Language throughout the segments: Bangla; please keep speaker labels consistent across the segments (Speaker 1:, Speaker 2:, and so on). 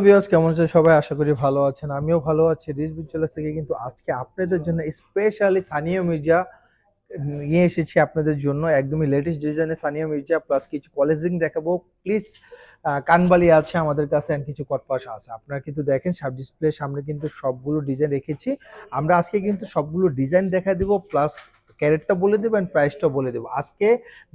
Speaker 1: ভিউয়ার্স কেমন আছেন? সবাই আশা করি ভালো আছেন। আমিও ভালো আছি। রিচ বিচুলাস থেকে কিন্তু আজকে আপনাদের জন্য স্পেশালি সানিয়া মির্জা নিয়ে এসেছি আপনাদের জন্য। একদমই লেটেস্ট ডিজাইনের সানিয়া মির্জা প্লাস কিছু কলেজিং দেখাবো। প্লিজ কানবালি আছে আমাদের কাছে and কিছু কটপাশা আছে। আপনারা কিন্তু দেখেন সাব ডিসপ্লে সামনে কিন্তু সবগুলো ডিজাইন রেখেছি। আমরা আজকে কিন্তু সবগুলো ডিজাইন দেখা দিব প্লাস ক্যারেটটা বলে দেবো অ্যান্ড প্রাইসটা বলে দেবো। আজকে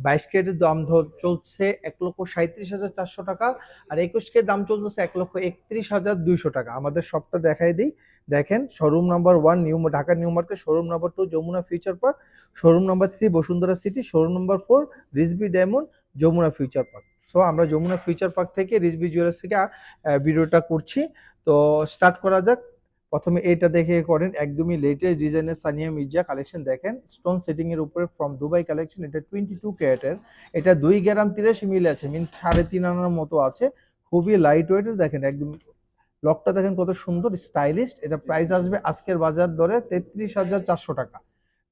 Speaker 1: বাইশ ক্যারেটের দাম ধর চলছে এক লক্ষ সাঁত্রিশ হাজার চারশো টাকা আর একুশ কে দাম চলতেছে এক লক্ষ একত্রিশ হাজার দুইশো টাকা। আমাদের সবটা দেখাই দিই। দেখেন showroom number one new Dhaka new market showroom number two Jamuna future park showroom number three Bashundhara city showroom number four Rizvi diamond Jamuna future park so আমরা যমুনা ফিউচার পার্ক থেকে রিজবি জুয়েলার্স থেকে ভিডিওটা করছি। তো স্টার্ট করা যাক। প্রথমে এটা দেখে করেন একদমই লেটেস্ট ডিজাইনের সানিয়া মির্জা কালেকশন দেখেন। স্টোন সেটিং এর উপরে ফ্রম দুবাই কালেকশন এটা টোয়েন্টি টু ক্যারেটের এটা দুই গ্রাম তিরাশি মিলে আছে মিন সাড়ে তিন আনার মতো আছে। খুবই লাইট ওয়েটের দেখেন একদম লকটা দেখেন কত সুন্দর স্টাইলিস্ট এটা প্রাইস আসবে আজকের বাজার দরে তেত্রিশ হাজার চারশো টাকা।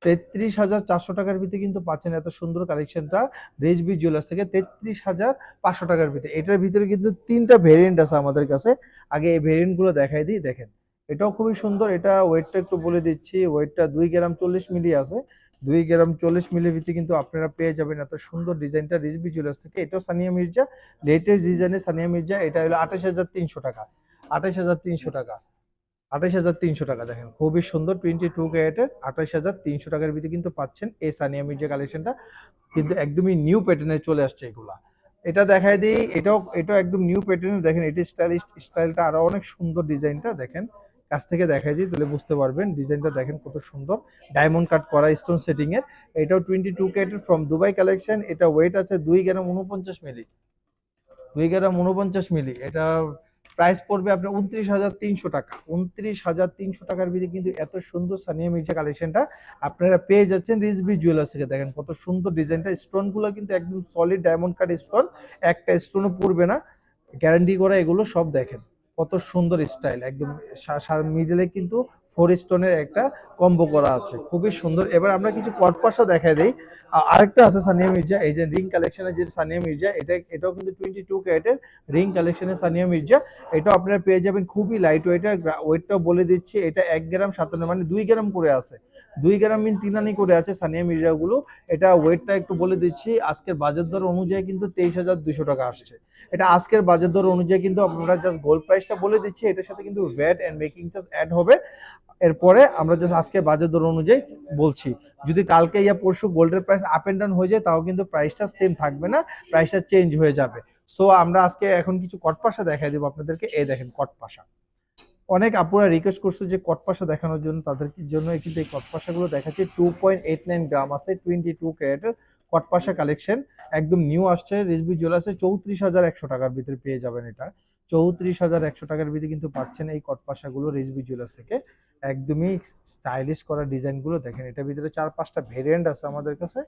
Speaker 1: তেত্রিশ হাজার চারশো টাকার ভিতরে কিন্তু পাচ্ছেন এত সুন্দর কালেকশনটা রেজবি জুয়েলার্স থেকে তেত্রিশ হাজার পাঁচশো টাকার ভিতরে। এটার ভিতরে কিন্তু তিনটা ভেরিয়েন্ট আছে আমাদের কাছে। আগে এই ভেরিয়েন্টগুলো দেখাই দিই দেখেন। এটাও খুবই সুন্দর। এটা ওয়েটটা একটু বলে দিচ্ছি। ওয়েটটা দুই গ্রাম চল্লিশ মিলি আছে। দুই গ্রাম চল্লিশ মিলির ভিত্তি কিন্তু আপনারা পেয়ে যাবেন এত সুন্দর ডিজাইনটা রিজবি জুয়েলার্স থেকে। এটাও সানিয়া মির্জা। লেটেস্ট ডিজাইনের সানিয়া মির্জা। এটা হলো আঠাশ হাজার তিনশো টাকা। আঠাশ হাজার তিনশো টাকা। আঠাশ হাজার তিনশো টাকা দেখেন। খুবই সুন্দর টোয়েন্টি টু ক্যারেটের আঠাশ হাজার তিনশো টাকার ভিতরে কিন্তু পাচ্ছেন এই সানিয়া মির্জা কালেকশনটা। কিন্তু একদমই নিউ প্যাটার্নে চলে আসছে এগুলা। এটা দেখায় দিই। এটাও এটাও একদম নিউ প্যাটার্নের দেখেন, এটি স্টাইলিশ, স্টাইলটা আরও অনেক সুন্দর ডিজাইনটা। দেখেন কাছ থেকে দেখাই দিই, তাহলে বুঝতে পারবেন ডিজাইনটা দেখেন কত সুন্দর। ডায়মন্ড কাট করা স্টোন সেটিং এর। এটাও টোয়েন্টি টু ক্যারেটের ফ্রম দুবাই কালেকশন এটা ওয়েট আছে দুই গ্রাম উনপঞ্চাশ মিলি দুই গ্রাম উনপঞ্চাশ মিলি এটা প্রাইস পড়বে আপনার উনত্রিশ হাজার তিনশো টাকা। উনত্রিশ হাজার তিনশো টাকার ভিতরে কিন্তু এত সুন্দর সানিয়া মির্জা কালেকশনটা আপনারা পেয়ে যাচ্ছেন রিজবি জুয়েলার্স থেকে। দেখেন কত সুন্দর ডিজাইনটা। স্টোনগুলো কিন্তু একদম সলিড ডায়মন্ড কাট স্টোন একটা স্টোনও পড়বে না। গ্যারান্টি করা এগুলো সব দেখেন। কত সুন্দর স্টাইল, একদম মিডলে কিন্তু ফোর স্টোনের একটা কম্বো করা আছে, খুবই সুন্দর। এবার আমরা কিছু কটপাশা দেখাই দেই। আরেকটা আছে সানিয়া মির্জা এই যে রিং কালেকশনের যে সানিয়া মির্জা এটা, এটাও কিন্তু টোয়েন্টি টু ক্যারেটের রিং কালেকশনের সানিয়া মির্জা এটাও আপনারা পেয়ে যাবেন খুবই লাইট ওয়েটের ওয়েটটাও বলে দিচ্ছি, এটা এক গ্রাম সাতান্ন মানে দুই গ্রাম করে আছে। দুই গ্রাম মিন তিনানি করে আছে সানিয়া মির্জাগুলো এটা ওয়েটটা একটু বলে দিচ্ছি, আজকের বাজার দর অনুযায়ী কিন্তু তেইশ হাজার দুশো টাকা আসছে। এটা আজকের বাজার দর অনুযায়ী কিন্তু আমরা জাস্ট গোল্ড প্রাইসটা বলে দিচ্ছি, এটার সাথে কিন্তু VAT and making charge add হবে। এরপরে আমরা জাস্ট আজকের বাজার দর অনুযায়ী বলছি। যদি কালকে ইয়া পরশু গোল্ডের প্রাইস আপ এন্ড ডাউন হয়ে যায়, তাও কিন্তু প্রাইসটা সেম থাকবে না প্রাইসটা চেঞ্জ হয়ে যাবে। সো আমরা আজকে এখন কিছু কটপাশা দেখাই দেবো আপনাদেরকে। এই দেখেন কটপাশা। অনেক আপুরা রিকোয়েস্ট করছে যে কটপাশা দেখানোর জন্য, তাদের জন্য কিন্তু এই কটপাশাগুলো দেখাচ্ছি। Two point eight nine gram আছে টোয়েন্টি টু ক্যারেটের কটপাশা কালেকশন একদম নিউ আসছে রিজবি জুয়েলার্সে চৌত্রিশ হাজার একশো টাকার ভিতরে পেয়ে যাবেন এটা। চৌত্রিশ হাজার একশো টাকার ভিতরে কিন্তু পাচ্ছেন এই কটপাশাগুলো রিজবি জুয়েলার্স থেকে। একদমই স্টাইলিশ করা ডিজাইনগুলো দেখেন, এটার ভিতরে চার পাঁচটা ভেরিয়েন্ট আছে আমাদের কাছে।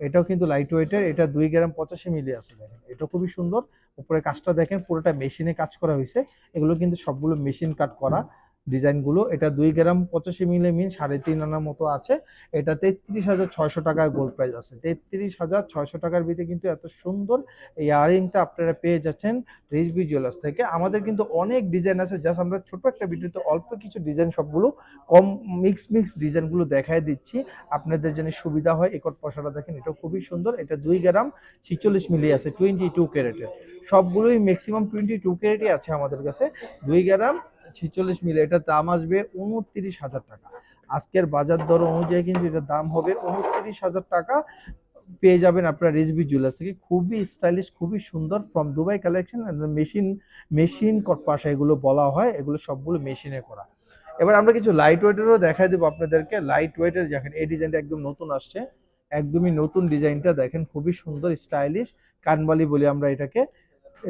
Speaker 1: এটাও কিন্তু লাইট ওয়েটের এটা দুই গ্রাম পঁচাশি মিলি আছে দেখেন। এটা খুবই সুন্দর, উপরে কাজটা দেখেন, পুরোটা মেশিনে কাজ করা হয়েছে। এগুলো কিন্তু সবগুলো মেশিন কাট করা। ডিজাইনগুলো। এটা দুই গ্রাম পঁচাশি মিলে মিন সাড়ে তিন আনার মতো আছে। এটা তেত্রিশ হাজার ছয়শো টাকার গোল্ড প্রাইস আছে। তেত্রিশ হাজার ছয়শো টাকার ভিতরে কিন্তু এত সুন্দর এই ইয়ারিংটা আপনারা পেয়ে যাচ্ছেন রিজবি জুয়েলার্স থেকে। আমাদের কিন্তু অনেক ডিজাইন আছে জাস্ট আমরা ছোট একটা ভিডিওতে অল্প কিছু ডিজাইন সবগুলো কম মিক্স মিক্স ডিজাইনগুলো দেখায় দিচ্ছি। আপনাদের জন্য সুবিধা হয় একট পশাটা দেখেন এটা খুবই সুন্দর। এটা দুই গ্রাম ছিচল্লিশ মিলি আছে টোয়েন্টি টু ক্যারেটের সবগুলোই ম্যাক্সিমাম টোয়েন্টি টু ক্যারেটই আছে আমাদের কাছে। দুই গ্রাম ছিচল্লিশ মিলে এটার দাম আসবে উনত্রিশ হাজার টাকা। আজকের বাজার দর অনুযায়ী কিন্তু এটার দাম হবে উনত্রিশ হাজার টাকা। পেয়ে যাবেন আপনার রিজবি জুয়েলার্স থেকে। খুবই স্টাইলিশ খুবই সুন্দর from Dubai collection machine machine কটপাশা এগুলো বলা হয়, এগুলো সবগুলো মেশিনে করা। এবার আমরা কিছু লাইট ওয়েটেরও দেখাই দেবো আপনাদেরকে। লাইট ওয়েটের দেখেন, এই ডিজাইনটা একদম নতুন আসছে। একদমই নতুন ডিজাইনটা দেখেন, খুবই সুন্দর স্টাইলিশ কানবালি বলি আমরা এটাকে।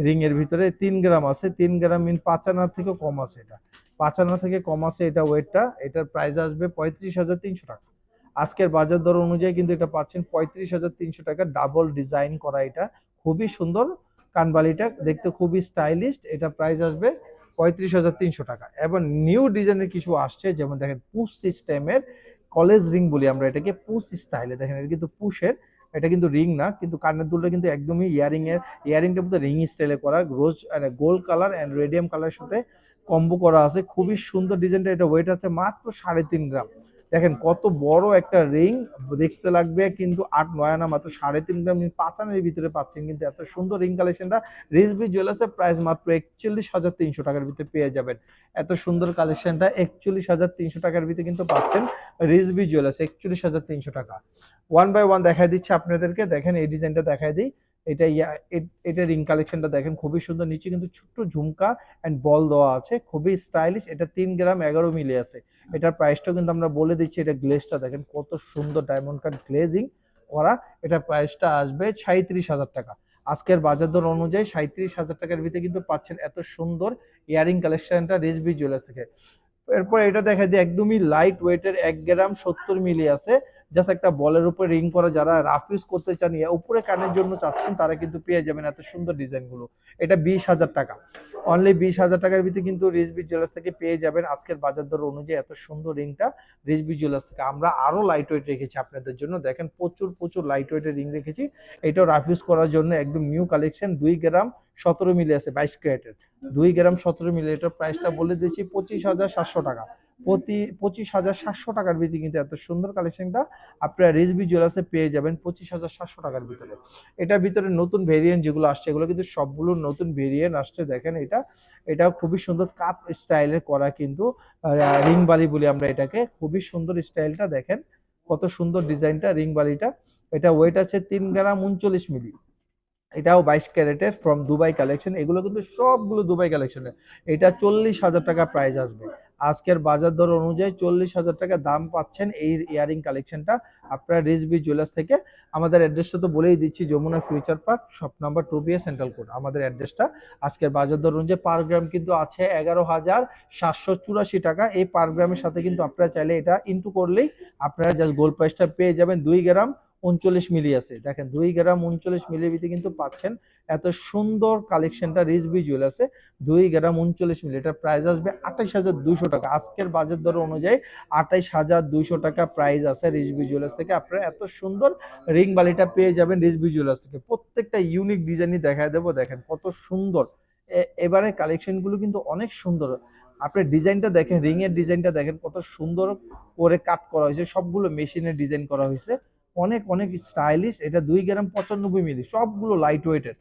Speaker 1: রিং এর ভিতরে তিন গ্রাম আছে, তিন গ্রাম মিন আনার থেকে কম আছে এটা। পাঁচ আনা থেকে কম আছে এটা ওয়েটটা, এটার প্রাইস আসবে পঁয়ত্রিশ হাজার তিনশো টাকা। আজকের বাজার দর অনুযায়ী কিন্তু এটা পাচ্ছেন পঁয়ত্রিশ হাজার তিনশো টাকা ডাবল ডিজাইন করা এটা। খুবই সুন্দর কানবালিটা দেখতে খুবই স্টাইলিশ এটা প্রাইস আসবে পঁয়ত্রিশ হাজার তিনশো টাকা। এবং নিউ ডিজাইনের কিছু আসছে, যেমন দেখেন পুশ সিস্টেমের কলেজ রিং বলি আমরা এটাকে পুশ স্টাইলে দেখেন, এটা কিন্তু পুশের এটা কিন্তু রিং না, কিন্তু কানের দুলটা কিন্তু একদমই ইয়ারিং এর ইয়ারিংটা মধ্যে রিং স্টাইলে করা rose gold colour and radium কালারের সাথে কম্বো করা আছে। খুবই সুন্দর ডিজাইনটা এটা ওয়েট আছে মাত্র সাড়ে তিন গ্রাম দেখেন কত বড় একটা রিং দেখতে লাগবে, কিন্তু আট, নয় আনা মাত্র সাড়ে তিন গ্রাম পাঁচ আনার ভিতরে পাচ্ছেন, কিন্তু এত সুন্দর রিং কালেকশনটা রিজবি জুয়েলার্সের প্রাইস মাত্র একচল্লিশ হাজার তিনশো টাকার ভিতরে পেয়ে যাবেন। এত সুন্দর কালেকশনটা একচল্লিশ হাজার তিনশো টাকার ভিতরে কিন্তু পাচ্ছেন রিজবি জুয়েলার্স একচল্লিশ হাজার তিনশো টাকা। ওয়ান বাই ওয়ান দেখাই দিচ্ছে আপনাদেরকে, দেখেন এই ডিজাইনটা দেখাই দিই। এটা এটা রিং কালেকশনটা দেখেন, খুবই সুন্দর। নিচে কিন্তু ছোট্ট ঝুমকা অ্যান্ড বল দেওয়া আছে, খুবই স্টাইলিশ এটা তিন গ্রাম এগারো মিলি আছে। এটার প্রাইসটাও কিন্তু আমরা বলে দিচ্ছি, এটা গ্লেজটা দেখেন, কত সুন্দর ডায়মন্ড কাট গ্লেজিং করা এটার প্রাইসটা আসবে সাঁত্রিশ হাজার টাকা। আজকের বাজার দর অনুযায়ী সাঁত্রিশ হাজার টাকার ভিতরে কিন্তু পাচ্ছেন এত সুন্দর ইয়ারিং কালেকশনটা রেসবি জুয়েলার্স থেকে। এরপর এটা দেখা যায় একদমই লাইট ওয়েটের এক গ্রাম সত্তর মিলি আছে। জাস্ট একটা বলের উপরে রিং করা যারা রাফ ইউজ করতে চান, ইয়া উপরে কানের জন্য চাচ্ছেন, তারা কিন্তু পেয়ে যাবেন এত সুন্দর ডিজাইনগুলো এটা বিশ হাজার টাকা। অনলি বিশ হাজার টাকার ভিতরে কিন্তু রিজবি জুয়েলার্স থেকে পেয়ে যাবেন আজকের বাজার দর অনুযায়ী এত সুন্দর রিংটা রিজবি জুয়েলার্স থেকে। আমরা আরও লাইট ওয়েট রেখেছি আপনাদের জন্য। দেখেন প্রচুর প্রচুর লাইট ওয়েটের রিং রেখেছি। এটাও রাফ ইউজ করার জন্য একদম নিউ কালেকশন দুই গ্রাম সতেরো মিলি আছে, বাইশ ক্যারেটের। দুই গ্রাম সতেরো মিলি এটার প্রাইসটা বলে দিচ্ছি পঁচিশ হাজার সাতশো টাকা। প্রতি পঁচিশ হাজার সাতশো টাকার ভিতরে কিন্তু এত সুন্দর কালেকশনটা আপনারা রিজবি জুয়েলার্সে পেয়ে যাবেন পঁচিশ হাজার সাতশো টাকার ভিতরে। এটার ভিতরে নতুন ভেরিয়েন্ট যেগুলো আসছে, এগুলো কিন্তু সবগুলো নতুন ভেরিয়েন্ট আসছে, দেখেন এটা। এটা খুবই সুন্দর কাপ স্টাইলের করা কিন্তু রিং বালি বলি আমরা এটাকে। খুবই সুন্দর স্টাইলটা দেখেন, কত সুন্দর ডিজাইনটা রিং বালিটা। এটা ওয়েট আছে তিন গ্রাম উনচল্লিশ মিলি। এটাও বাইশ ক্যারেটের ফ্রম দুবাই কালেকশন এগুলো কিন্তু সবগুলো দুবাই কালেকশনের এটা চল্লিশ হাজার টাকা প্রাইস আসবে। আজকের বাজার দর অনুযায়ী চল্লিশ হাজার টাকা দাম পাচ্ছেন এই ইয়ারিং কালেকশনটা। আপনারা রিজবি জুয়েলার্স থেকে আমাদের অ্যাড্রেসটা তো বলেই দিচ্ছি, Jamuna future park, shop number two BA central code, আমাদের অ্যাড্রেসটা। আজকের বাজার দর অনুযায়ী পার গ্রাম কিন্তু আছে এগারো হাজার সাতশো চুরাশি টাকা। এই পার গ্রামের সাথে কিন্তু আপনারা চাইলে এটা ইনটু করলেই আপনারা জাস্ট গোল্ড প্রাইসটা পেয়ে যাবেন দুই গ্রাম। উনচল্লিশ মিলি আছে। দেখেন, দুই গ্রাম উনচল্লিশ মিলির ভিতরে কিন্তু পাচ্ছেন। এত সুন্দর কালেকশনটা রিজবি আছে। দুই গ্রাম উনচল্লিশ মিলি, এটার প্রাইস আসবে আঠাইশ হাজার দুশো টাকা। আজকের বাজার দর অনুযায়ী আঠাইশ হাজার দুইশো টাকা প্রাইস আছে রিজবি জুয়েলার্স থেকে। আপনারা এত সুন্দর রিং বালিটা পেয়ে যাবেন রিজবি জুয়েলার্স থেকে। প্রত্যেকটা ইউনিক ডিজাইনই দেখা দেবো। দেখেন, কত সুন্দর। এবারে কালেকশনগুলো কিন্তু অনেক সুন্দর। আপনি ডিজাইনটা দেখেন রিং এর ডিজাইনটা দেখেন, কত সুন্দর করে কাট করা হয়েছে। সবগুলো মেশিনের ডিজাইন করা হয়েছে। অনেক অনেক স্টাইলিশ এটা দুই গ্রাম পঁচানব্বই মিলি, সবগুলো লাইট ওয়েটের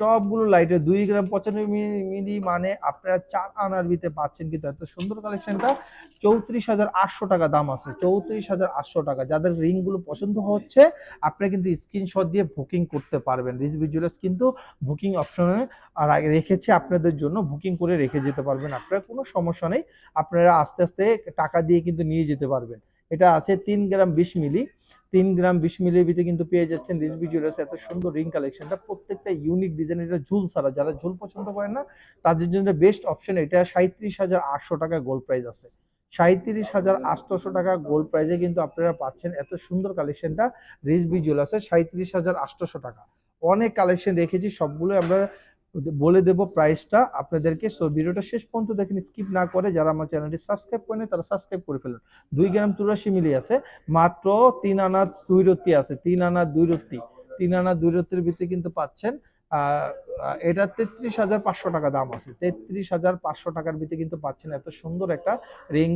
Speaker 1: সবগুলো লাইটের দুই গ্রাম পঁচানব্বই মিলি মানে আপনারা চার আনার ভিতরে পাচ্ছেন কিন্তু এত সুন্দর কালেকশনটা চৌত্রিশ হাজার আটশো টাকা দাম আছে, চৌত্রিশ হাজার আটশো টাকা। যাদের রিংগুলো পছন্দ হচ্ছে, আপনারা কিন্তু স্ক্রিনশট দিয়ে বুকিং করতে পারবেন। রিজবি জুয়েলার্স কিন্তু বুকিং অপশনে রেখেছে আপনাদের জন্য বুকিং করে রেখে যেতে পারবেন আপনারা, কোনো সমস্যা নেই। আপনারা আস্তে আস্তে টাকা দিয়ে কিন্তু নিয়ে যেতে পারবেন। এটা আছে তিন গ্রাম বিশ মিলি তিন গ্রাম বিশ মিলির ভিতরে কিন্তু পেয়ে যাচ্ছেন রিজবি জুয়েলার্স। এত সুন্দর রিং কালেকশনটা। প্রত্যেকটা ইউনিক ডিজাইন এটা ঝুল ছাড়া। যারা ঝুল পছন্দ করেন না, তাদের জন্য বেস্ট অপশন এটা। সাঁত্রিশ হাজার আটশো টাকা গোল্ড প্রাইস আছে। সাঁত্রিশ হাজার আটশোশো টাকা গোল্ড প্রাইজে কিন্তু আপনারা পাচ্ছেন এত সুন্দর কালেকশনটা রিজবি জুয়েলার্সের। সাঁত্রিশ হাজার আটশোশো টাকা। অনেক কালেকশন রেখেছি সবগুলো আমরা বলে দেব প্রাইসটা আপনাদেরকে সো ভিডিওটা শেষ পর্যন্ত দেখেন স্কিপ না করে যারা আমার চ্যানেলটি সাবস্ক্রাইব করেন তারা সাবস্ক্রাইব করে ফেলুন। দুই গ্রাম চুরাশি মিলি আছে। মাত্র তিন আনা দুই রত্তি আছে। তিন আনা দুই রত্তি। তিন আনা দুই রত্তির ভিতরে কিন্তু পাচ্ছেন এটা তেত্রিশ হাজার পাঁচশো টাকা দাম আছে। তেত্রিশ হাজার পাঁচশো টাকার ভিতরে কিন্তু পাচ্ছেন। এত সুন্দর একটা রিং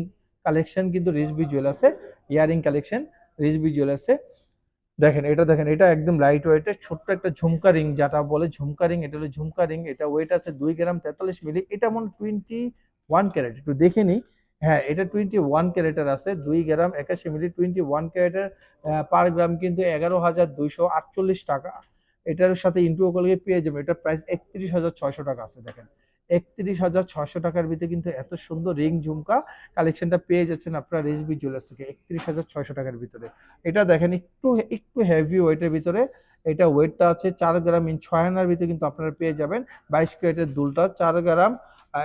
Speaker 1: কালেকশন কিন্তু রিজবি জুয়েলার্সে ইয়ারিং কালেকশন রিজবি জুয়েলার্সে দেখেন, এটা দেখেন, এটা একদম লাইট ওয়েটের ছোট্ট একটা ঝুমকা রিং যেটা বলে, ঝুমকা রিং এটা হলো ঝুমকা রিং এটা ওয়েট আছে দুই গ্রাম তেতাল্লিশ মিলি এটা মনে টোয়েন্টি ওয়ান ক্যারেট একটু দেখে নিই হ্যাঁ এটা টোয়েন্টি ওয়ান ক্যারেটের আছে, দুই গ্রাম একাশি মিলি টোয়েন্টি ওয়ান ক্যারেটের পার গ্রাম কিন্তু এগারো হাজার দুইশো আটচল্লিশ টাকা। এটার সাথে ইন্টু করলে পেয়ে যাবে এটার প্রাইস একত্রিশ হাজার ছয়শো টাকা আছে, দেখেন। একত্রিশ হাজার ছয়শো টাকার ভিতরে কিন্তু এত সুন্দর রিং ঝুমকা কালেকশনটা পেয়ে যাচ্ছেন আপনার রেসবি জুয়েলার্স থেকে, একত্রিশ হাজার ছয়শো টাকার ভিতরে। এটা দেখেন একটু একটু হেভি ওয়েটের ভিতরে, এটা ওয়েটটা আছে চার গ্রাম ইন ছয় আনার ভিতরে কিন্তু আপনারা পেয়ে যাবেন। বাইশ ক্যারেটের দুলটা, চার গ্রাম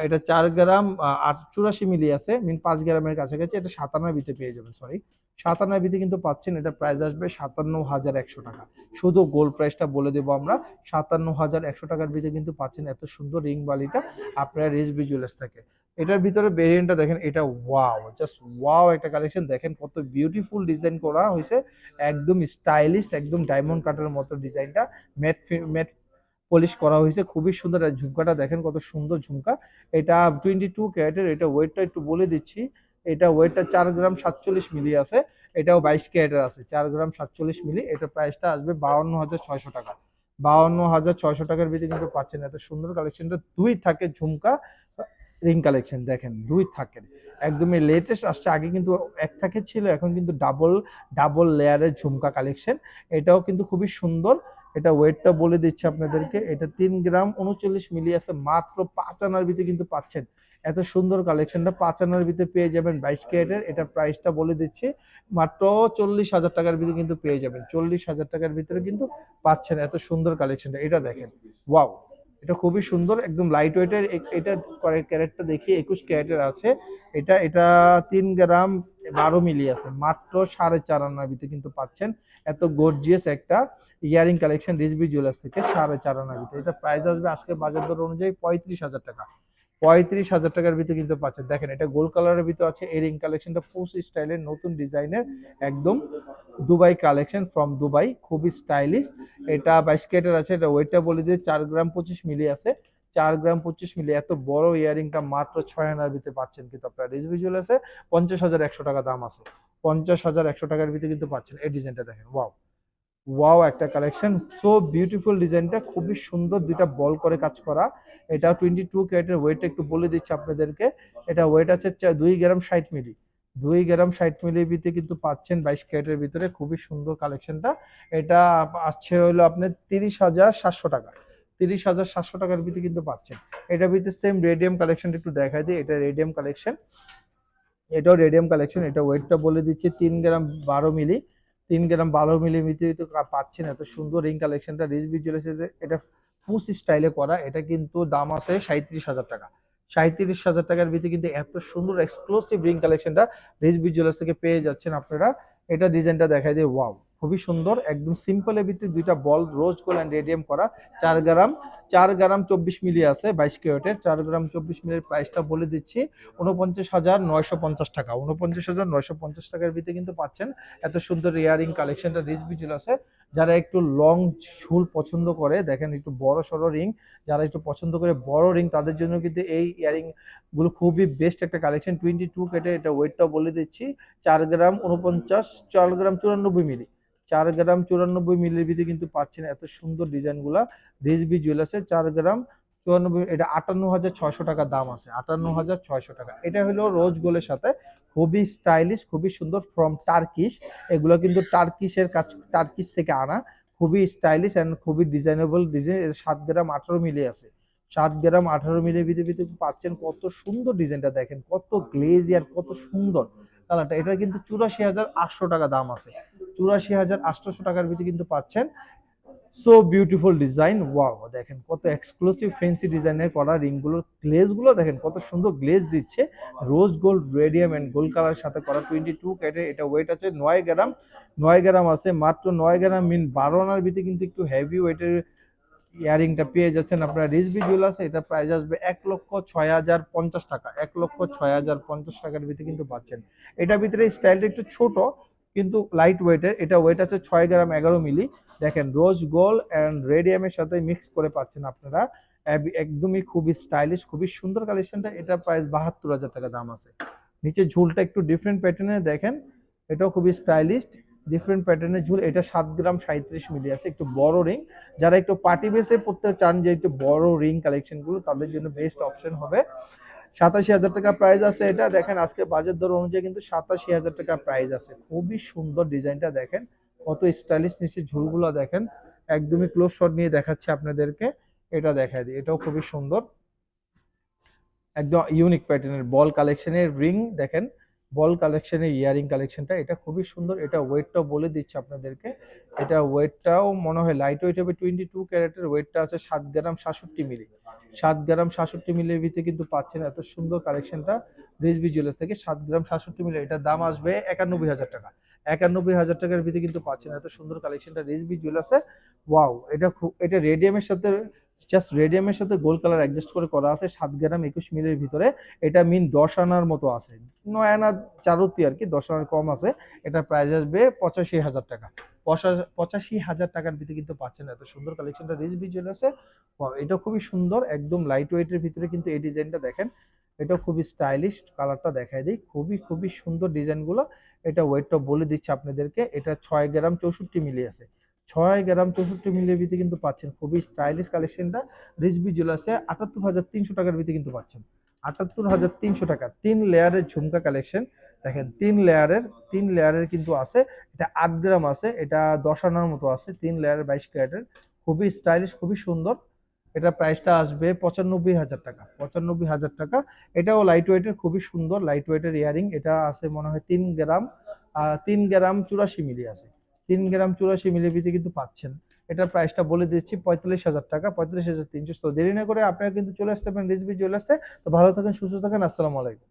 Speaker 1: এটা চার গ্রাম আট, চুরাশি মিলি আছে মিন পাঁচ গ্রামের কাছাকাছি, এটা সাত আনার ভিতরে পেয়ে যাবেন সরি সাতান্নর ভিতরে কিন্তু পাচ্ছেন এটা প্রাইস আসবে সাতান্ন হাজার একশো টাকা। শুধু গোল্ড প্রাইসটা বলে দেবো আমরা, সাতান্ন হাজার একশো টাকার ভিতরে কিন্তু পাচ্ছেন এত সুন্দর রিং বালিটা আপনারা রেসবি জুয়েলার্স থেকে। এটার ভিতরে ভেরিয়েন্টটা দেখেন, এটা ওয়াও জাস্ট ওয়াও একটা কালেকশন দেখেন কত বিউটিফুল ডিজাইন করা হয়েছে, একদম স্টাইলিশ একদম ডায়মন্ড কাটের মতো ডিজাইনটা ম্যাট ম্যাট পলিশ করা হয়েছে, খুবই সুন্দর। ঝুমকাটা দেখেন কত সুন্দর ঝুমকা। এটা টোয়েন্টি টু ক্যারেটের, এটা ওয়েটটা একটু বলে দিচ্ছি। এটা ওয়েটটা চার গ্রাম সাতচল্লিশ মিলি আছে, এটাও বাইশ ক্যারেটের আছে, চার গ্রাম সাতচল্লিশ মিলি, এটা প্রাইসটা আসবে বাউন্ন হাজার ছয়শো টাকা। বাউন্ন হাজার ছয়শো টাকার ভিতরে কিন্তু পাচ্ছেন, এত সুন্দর কালেকশনটা দুই থাকে ঝুমকা রিং কালেকশন দেখেন, দুই থাকেন একদমই লেটেস্ট আসছে, আগে কিন্তু এক থাকে ছিল, এখন কিন্তু ডাবল ডাবল লেয়ারের ঝুমকা কালেকশন এটাও কিন্তু খুবই সুন্দর। এটা ওয়েটটা বলে দিচ্ছি আপনাদেরকে, এটা তিন গ্রাম উনচল্লিশ মিলি আছে, মাত্র পাঁচ আনার ভিতরে কিন্তু পাচ্ছেন। এত সুন্দর কালেকশনটা পাঁচ আনার ভিতরে পেয়ে যাবেন বাইশ ক্যারেটের। এটা প্রাইসটা বলে দিচ্ছি, মাত্র চল্লিশ হাজার টাকার ভিতরে কিন্তু পেয়ে যাবেন। চল্লিশ হাজার টাকার ভিতরে কিন্তু পাচ্ছেন এত সুন্দর কালেকশনটা এটা দেখেন ওয়াও এটা খুবই সুন্দর, একদম লাইট ওয়েটের এটা ক্যারেটটা দেখি, একুশ ক্যারেটের আছে। এটা এটা তিন গ্রাম বারো মিলি আছে, মাত্র সাড়ে চার আনার ভিতরে কিন্তু পাচ্ছেন। এত গর্জিয়াস একটা ইয়ারিং কালেকশন রিজবি জুয়েলার্স থেকে সাড়ে চার আনার ভিতরে। এটা প্রাইস আসবে আজকে বাজার দর অনুযায়ী পঁয়ত্রিশ হাজার টাকা। পঁয়ত্রিশ হাজার টাকার ভিতরে কিন্তু পাচ্ছেন। দেখেন, এটা গোল্ড কালারের ভিতরে আছে এই রিং কালেকশনটা পুস স্টাইলের নতুন ডিজাইনের, একদম দুবাই কালেকশন ফ্রম দুবাই, খুবই স্টাইলিশ এটা বাইশ ক্যারেটের আছে, এটা ওয়েটটা বলে দিয়ে চার গ্রাম পঁচিশ মিলি আছে। চার গ্রাম পঁচিশ মিলি, এত বড় ইয়ারিংটা মাত্র ছয় আনার ভিতরে পাচ্ছেন কিন্তু আপনার। রিজবি জুয়েলার্সে পঞ্চাশ হাজার একশো টাকা দাম আছে। পঞ্চাশ হাজার একশো টাকার ভিতরে কিন্তু পাচ্ছেন এই ডিজাইনটা দেখেন ওয়াও ওয়াও একটা কালেকশন সো বিউটিফুল ডিজাইনটা খুবই সুন্দর দুইটা বল করে কাজ করা। এটা টোয়েন্টি টু ক্যারেটের ওয়েটটা একটু বলে দিচ্ছি আপনাদেরকে। এটা ওয়েট আছে দুই গ্রাম ষাট মিলি দুই গ্রাম ষাট মিলির ভিতরে কিন্তু পাচ্ছেন বাইশ ক্যারেটের ভিতরে। খুবই সুন্দর কালেকশনটা এটা আসছে হলো আপনার তিরিশ হাজার সাতশো টাকা। তিরিশ হাজার সাতশো টাকার ভিতরে কিন্তু পাচ্ছেন। এটার ভিতরে সেম রেডিয়াম কালেকশনটা একটু দেখাই দিই। এটা রেডিয়াম কালেকশন এটাও রেডিয়াম কালেকশন এটা ওয়েটটা বলে দিচ্ছি, তিন গ্রাম বারো মিলি তিন গ্রাম বারো মিলি ভিতরে তো পাচ্ছেন এত সুন্দর রিং কালেকশনটা রিজবি জুয়েলার্সের এটা পুস স্টাইলে করা। এটা কিন্তু দাম আছে সাঁত্রিশ হাজার টাকা। সাঁত্রিশ হাজার টাকার ভিতরে কিন্তু এত সুন্দর এক্সক্লুসিভ রিং কালেকশনটা রিজবি জুয়েলার্স থেকে পেয়ে যাচ্ছেন আপনারা। এটা ডিজাইনটা দেখাই দিয়ে ওয়াও খুবই সুন্দর, একদম সিম্পলের ভিতরে দুইটা ball rose gold and radium করা, চার গ্রাম চার গ্রাম চব্বিশ মিলি আছে বাইশ ক্যারেটের। চার গ্রাম চব্বিশ মিলির প্রাইসটা বলে দিচ্ছি উনপঞ্চাশ হাজার নয়শো পঞ্চাশ টাকা। উনপঞ্চাশ হাজার নয়শো পঞ্চাশ টাকার ভিতরে কিন্তু পাচ্ছেন এত সুন্দর ইয়ারিং কালেকশনটা রিজবি জুয়েলার্সে যারা একটু লং ঝুল পছন্দ করে, দেখেন একটু বড় সড়ো রিং যারা একটু পছন্দ করে বড় রিং তাদের জন্য কিন্তু এই ইয়ারিংগুলো খুবই বেস্ট একটা কালেকশন টোয়েন্টি টু কেটে এটা ওয়েটটা বলে দিচ্ছি, চার গ্রাম উনপঞ্চাশ চার গ্রাম চুরানব্বই মিলি। চার গ্রাম চুরানব্বই মিলির ভিতরে কিন্তু পাচ্ছেন এত সুন্দর ডিজাইনগুলা। রিজবি জুয়েলার্সে চার গ্রাম চুরানব্বই, এটা আটান্ন হাজার ছয়শো টাকা দাম আছে আটান্ন হাজার ছয়শো টাকা। এটা হলো রোজ গোলের সাথে, খুবই স্টাইলিশ, খুবই সুন্দর ফ্রম টার্কিশ এগুলো কিন্তু টার্কিশের কাজ টার্কিশ থেকে আনা, খুবই স্টাইলিশ অ্যান্ড খুবই ডিজাইনেবল ডিজাইন সাত গ্রাম আঠারো মিলি আছে। সাত গ্রাম আঠারো মিলির ভিতরে ভিতরে পাচ্ছেন কত সুন্দর ডিজাইনটা দেখেন, কত গ্লেজিয়ার কত সুন্দর। কালারটা, এটা কিন্তু চুরাশি হাজার আটশো টাকা দাম আছে। চুরাশি হাজার আটশোশো টাকার ভিতরে কিন্তু পাচ্ছেন। সো বিউটিফুল ডিজাইন ওয়াও দেখেন কত এক্সক্লুসিভ ফেন্সি ডিজাইনের করা রিংগুলোর গ্লেজগুলো দেখেন কত সুন্দর গ্লেজ দিচ্ছে। Rose gold radium and gold colour সাথে করা টোয়েন্টি টু ক্যাটে এটা ওয়েট আছে নয় গ্রাম নয় গ্রাম আছে মাত্র নয় গ্রাম মিন বারো আনার ভিতরে কিন্তু একটু হেভি ওয়েটের ইয়ারিংটা পেয়ে যাচ্ছেন আপনারা। রিজবি জুয়েলার্স এটা প্রাইস আসবে এক লক্ষ ছয় হাজার পঞ্চাশ টাকা, এক লক্ষ ছয় হাজার পঞ্চাশ টাকার ভিতরে কিন্তু পাচ্ছেন। এটার ভিতরে স্টাইলটা একটু ছোট কিন্তু লাইট ওয়েটের এটা ওয়েট আছে ছয় গ্রাম এগারো মিলি। দেখেন রোজ গোল্ড অ্যান্ড রেডিয়ামের সাথে মিক্স করে পাচ্ছেন আপনারা। একদমই খুবই স্টাইলিশ খুবই সুন্দর কালেকশনটা এটা প্রাইস বাহাত্তর হাজার টাকা দাম আছে। নিচে ঝুলটা একটু ডিফারেন্ট প্যাটার্নে দেখেন, এটাও খুবই স্টাইলিশ ডিফারেন্ট প্যাটার্নের ঝুল। এটা সাত গ্রাম সাঁত্রিশ মিলি আছে, একটু বড় রিং যারা একটু পার্টি বেসে পড়তে চান যে একটু বড় রিং কালেকশনগুলো তাদের জন্য বেস্ট অপশন হবে। সাতাশি হাজার টাকা প্রাইস আছে এটা। দেখেন আজকে বাজার দর অনুযায়ী কিন্তু সাতাশি হাজার টাকা প্রাইস আছে। খুবই সুন্দর ডিজাইনটা দেখেন। কত স্টাইলিশ নিচে ঝুলগুলো দেখেন। একদমই ক্লোজ শট নিয়ে দেখাচ্ছি আপনাদেরকে। এটা দেখা দিই। এটাও খুবই সুন্দর। একদম ইউনিক প্যাটার্নের বল কালেকশনের রিং দেখেন। বল কালেকশনের ইয়ারিং কালেকশনটা এটা খুবই সুন্দর। এটা ওয়েটটাও বলে দিচ্ছে আপনাদেরকে। এটা ওয়েটটাও মনে হয় লাইট ওয়েট হবে টোয়েন্টি টু ক্যারেটের ওয়েটটা আছে সাত গ্রাম সাতষট্টি মিলি সাত গ্রাম সাতষট্টি মিলির ভিতরে কিন্তু পাচ্ছেন এত সুন্দর কালেকশনটা রিজবি জুয়েলার্স থেকে। সাত গ্রাম সাতষট্টি মিলি এটার দাম আসবে একানব্বই হাজার টাকা। একানব্বই হাজার টাকার ভিতরে কিন্তু পাচ্ছেন এত সুন্দর কালেকশনটা রিজবি জুয়েলার্সে ওয়াও এটা খুব এটা রেডিয়ামের সাথে জাস্ট রেডিয়ামের সাথে গোল্ড কালার অ্যাডজাস্ট করে করা আছে, সাত গ্রাম একুশ মিলির ভিতরে। এটা মিন দশ আনার মতো আছে। নয় আনা চারতি আর কি, দশ আনার কম আছে। এটা প্রাইস আসবে পঁচাশি হাজার টাকা। পঁচা- পঁচাশি হাজার টাকার ভিতরে কিন্তু পাচ্ছেন এত সুন্দর কালেকশনটা রিচ ভিজুয়ালাসে এটা খুবই সুন্দর, একদম লাইট ওয়েটের ভিতরে কিন্তু এই ডিজাইনটা দেখেন। এটা খুবই স্টাইলিশ কালারটা দেখায় দিই। খুবই খুবই সুন্দর ডিজাইনগুলো এটা ওয়েটটা বলে দিচ্ছে আপনাদেরকে। এটা ছয় গ্রাম চৌষট্টি মিলি আছে। ছয় গ্রাম চৌষট্টি মিলির ভিতরে কিন্তু পাচ্ছেন। খুবই স্টাইলিশ কালেকশনটা রিজবি জুয়েলার্সে আটাত্তর হাজার তিনশো টাকার ভিতরে কিন্তু পাচ্ছেন। আটাত্তর হাজার তিনশো টাকা। তিন লেয়ারের ঝুমকা কালেকশন দেখেন, তিন লেয়ারের তিন লেয়ারের কিন্তু আছে। এটা আট গ্রাম আছে, এটা দশ আনার মতো আছে, তিন লেয়ারের বাইশ ক্যারেটের। খুবই স্টাইলিশ খুবই সুন্দর। এটা প্রাইসটা আসবে পঁচানব্বই হাজার টাকা, পঁচানব্বই হাজার টাকা। এটাও লাইট ওয়েটের খুবই সুন্দর লাইট ওয়েটের ইয়ারিং এটা আছে মনে হয় তিন গ্রাম তিন গ্রাম চুরাশি মিলি আছে। তিন গ্রাম চুরাশি মিলি ভিতরে কিন্তু পাচ্ছেন। এটার প্রাইসটা বলে দিচ্ছি পঁয়তাল্লিশ হাজার টাকা, পঁয়তাল্লিশ হাজার তিনশো। তো দেরি না করে আপনারা কিন্তু চলে আসতে পারেন রিজবি আসছে তো ভালো থাকেন, সুস্থ থাকেন, আসসালামু আলাইকুম।